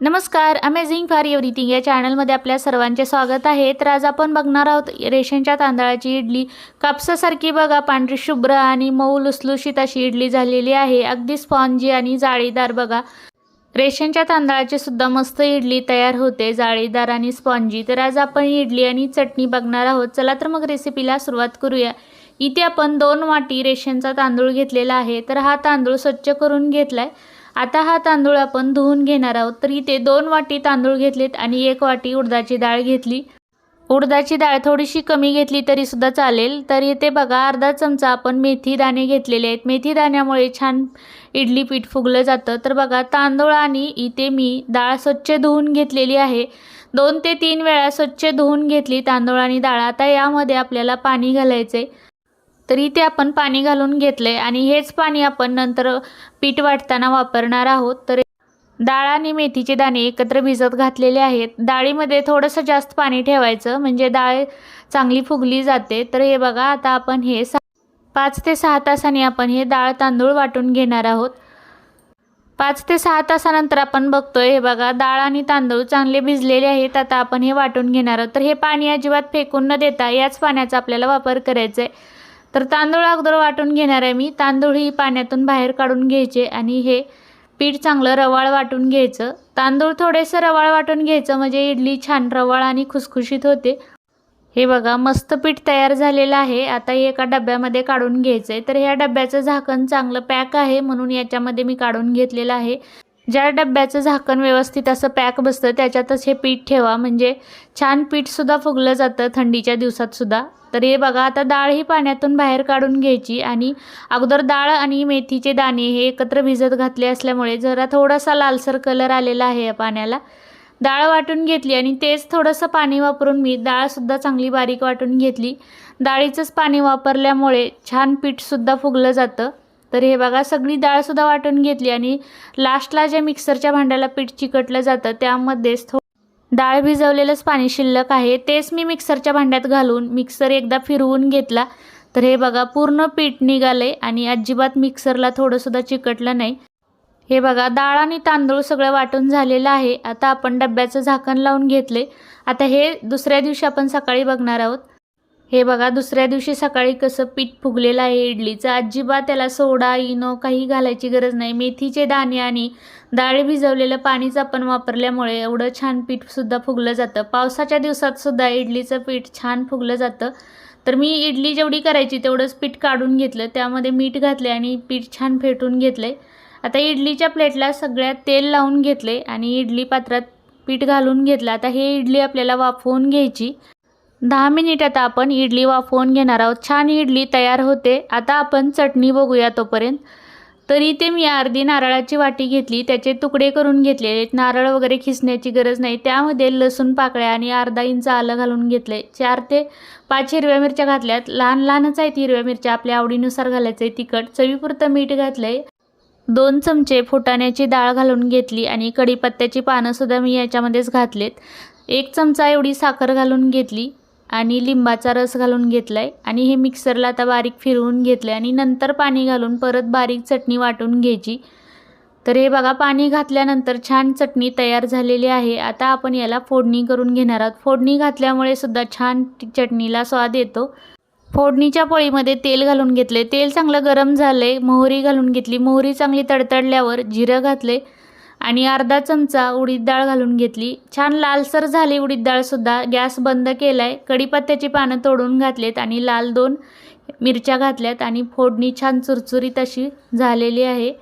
नमस्कार amazing for everything या चॅनलमध्ये आपल्या सर्वांचे स्वागत आहे. तर आज आपण बघणार आहोत रेशनच्या तांदळाची इडली. कापसासारखी बघा पांढरी शुभ्र आणि मऊ लुसलुशीत अशी इडली झालेली आहे. अगदी स्पॉन्जी आणि जाळीदार बघा. रेशनच्या तांदळाची सुद्धा मस्त इडली तयार होते जाळीदार आणि स्पॉन्जी तर आज आपण इडली आणि चटणी बघणार आहोत. चला तर मग रेसिपीला सुरुवात करूया. इथे आपण दोन वाटी रेशनचा तांदूळ घेतलेला आहे. तर हा तांदूळ स्वच्छ करून घेतला आहे आता हा तांदूळ आपण धुवून घेणार आहोत. तर इथे दोन वाटी तांदूळ घेतलेत आणि एक वाटी उडदाची डाळ घेतली. उडदाची डाळ थोडीशी कमी घेतली तरी सुद्धा चालेल. तर इथे बघा अर्धा चमचा आपण मेथी दाणे घेतलेले आहेत. मेथी दाण्यामुळे छान इडली पीठ फुगलं जातं. तर बघा तांदूळ आणि इथे मी डाळ स्वच्छ धुवून घेतलेली आहे. दोन ते तीन वेळा स्वच्छ धुवून घेतली तांदूळ आणि डाळ. आता यामध्ये आपल्याला पाणी घालायचं आहे तर इथे आपण पाणी घालून घेतलं आहे आणि हेच पाणी आपण नंतर पीठ वाटताना वापरणार आहोत. तर डाळ आणि मेथीचे दाणे एकत्र भिजत घातलेले आहेत. डाळीमध्ये थोडंसं जास्त पाणी ठेवायचं म्हणजे डाळ चांगली फुगली जाते. तर हे बघा आता आपण हे सा पाच ते सहा तासांनी आपण हे डाळ तांदूळ वाटून घेणार आहोत. पाच ते सहा तासानंतर आपण बघतोय हे बघा डाळ आणि तांदूळ चांगले भिजलेले आहेत. आता आपण हे वाटून घेणार आहोत. तर हे पाणी अजिबात फेकून न देता याच पाण्याचा आपल्याला वापर करायचा आहे तर तांदूळ अगोदर वाटून घेणार आहे मी. तांदूळ ही पाण्यातून बाहेर काढून घ्यायचे आणि हे पीठ चांगलं रवाळ वाटून घ्यायचं. तांदूळ थोडेसं रवाळ वाटून घ्यायचं म्हणजे इडली छान रवाळ आणि खुसखुशीत होते. हे बघा मस्त पीठ तयार झालेलं आहे. आता हे एका डब्यामध्ये काढून घ्यायचं आहे तर ह्या डब्याचं झाकण चांगलं पॅक आहे म्हणून याच्यामध्ये मी काढून घेतलेलं आहे. ज्या डब्याचं झाकण व्यवस्थित असं पॅक बसतं त्याच्यातच हे पीठ ठेवा. म्हणजे छान पीठसुद्धा फुगलं जातं थंडीच्या दिवसातसुद्धा तर हे बघा आता डाळ ही पाण्यातून बाहेर काढून घ्यायची आणि अगोदर डाळ आणि मेथीचे दाणे हे एकत्र भिजत घातले असल्यामुळे जरा थोडासा लालसर कलर आलेला आहे या पाण्याला. डाळ वाटून घेतली आणि तेच थोडंसं पाणी वापरून मी डाळसुद्धा चांगली बारीक वाटून घेतली. डाळीचंच पाणी वापरल्यामुळे छान पीठसुद्धा फुगलं जातं. तर हे बघा सगळी डाळसुद्धा वाटून घेतली आणि लास्टला ज्या मिक्सरच्या भांड्याला पीठ चिकटलं जातं त्यामध्येच थो डाळ भिजवलेलंच पाणी शिल्लक आहे. तेच मी मिक्सरच्या भांड्यात घालून मिक्सर एकदा फिरवून घेतला. तर हे बघा पूर्ण पीठ निघाले आणि अजिबात मिक्सरला थोडंसुद्धा चिकटलं नाही. हे बघा डाळ आणि तांदूळ सगळं वाटून झालेलं आहे. आता आपण डब्याचं झाकण लावून घेतले आता हे दुसऱ्या दिवशी आपण सकाळी बघणार आहोत. हे बघा दुसऱ्या दिवशी सकाळी कसं पीठ फुगलेलं आहे इडलीचं. अजिबात त्याला सोडा इनो काही घालायची गरज नाही. मेथीचे दाणे आणि डाळ भिजवलेलं पाणीच आपण वापरल्यामुळे एवढं छान पीठसुद्धा फुगलं जातं. पावसाच्या दिवसातसुद्धा इडलीचं पीठ छान फुगलं जातं. तर मी इडली जेवढी करायची तेवढंच पीठ काढून घेतलं. त्यामध्ये मीठ घातले आणि पीठ छान फेटून घेतले आता इडलीच्या प्लेटला सगळ्यात तेल लावून घेतले आणि इडली पात्रात पीठ घालून घेतलं. आता हे इडली आपल्याला वाफवून घ्यायची. दहा मिनिटात आपण इडली वाफवून घेणार आहोत. छान इडली तयार होते. आता आपण चटणी बघूया तोपर्यंत. तरी ते मी अर्धी नारळाची वाटी घेतली. त्याचे तुकडे करून घेतलेले नारळ वगैरे खिसण्याची गरज नाही. त्यामध्ये लसूण पाकळ्या आणि अर्धा इंच आलं घालून घेतले. चार ते पाच हिरव्या मिरच्या घातल्यात. लहान लहानच आहेत हिरव्या मिरच्या. आपल्या आवडीनुसार घालायचं आहे तिखट. चवीपुरतं मीठ घातलं आहे दोन चमचे फुटाण्याची डाळ घालून घेतली आणि कढीपत्त्याची पानंसुद्धा मी याच्यामध्येच घातलेत. एक चमचा एवढी साखर घालून घेतली. आणि लिंबाचा रस घालून घेतला आहे आणि हे मिक्सरला आता बारीक फिरवून घेतलं आहे आणि नंतर पाणी घालून परत बारीक चटणी वाटून घ्यायची. तर हे बघा पाणी घातल्यानंतर छान चटणी तयार झालेली आहे. आता आपण याला फोडणी करून घेणार आहोत. फोडणी घातल्यामुळे सुद्धा छान चटणीला स्वाद येतो. फोडणीच्या पोळीमध्ये तेल घालून घेतले तेल चांगलं गरम झाले मोहरी घालून घेतली. मोहरी चांगली तडतडल्यावर जिरं घातले आणि अर्धा चमचा उडीद डाळ घालून घेतली. छान लालसर झाली उडीद डाळसुद्धा गॅस बंद केला आहे कढीपत्त्याची पानं तोडून घातलेत आणि लाल दोन मिरच्या घातल्यात आणि फोडणी छान चुरचुरीत अशी झालेली आहे.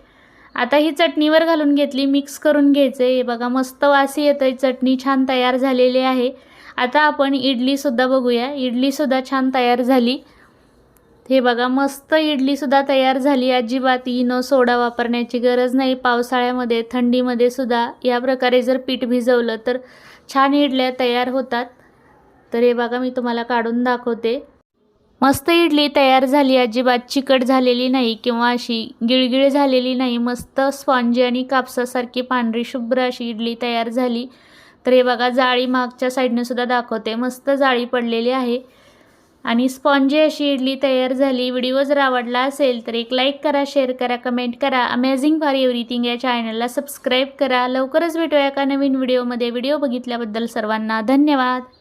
आता ही चटणीवर घालून घेतली. मिक्स करून घ्यायचं आहे हे बघा मस्त वासी येतं आहे चटणी छान तयार झालेली आहे. आता आपण इडलीसुद्धा बघूया. इडलीसुद्धा छान तयार झाली. हे बघा मस्त इडलीसुद्धा तयार झाली. अजिबात इनो सोडा वापरण्याची गरज नाही. पावसाळ्यामध्ये थंडीमध्ये सुद्धा या प्रकारे जर पीठ भिजवलं तर छान इडल्या तयार होतात. तर हे बघा मी तुम्हाला काढून दाखवते. मस्त इडली तयार झाली. अजिबात चिकट झालेली नाही किंवा अशी गिळगिळ झालेली नाही. मस्त स्पॉन्जी आणि कापसासारखी पांढरी शुभ्र अशी इडली तयार झाली. तर हे बघा जाळी मागच्या साईडने सुद्धा दाखवते. मस्त जाळी पडलेली आहे. आणि स्पॉन्जी अशी इडली तयार झाली. व्हिडिओ जर आवडला असेल तर एक लाईक करा शेअर करा कमेंट करा. अमेझिंग फॉर एव्हरीथिंग या चॅनलला सबस्क्राईब करा. लवकरच भेटूया एका नवीन व्हिडिओमध्ये व्हिडिओ बघितल्याबद्दल सर्वांना धन्यवाद.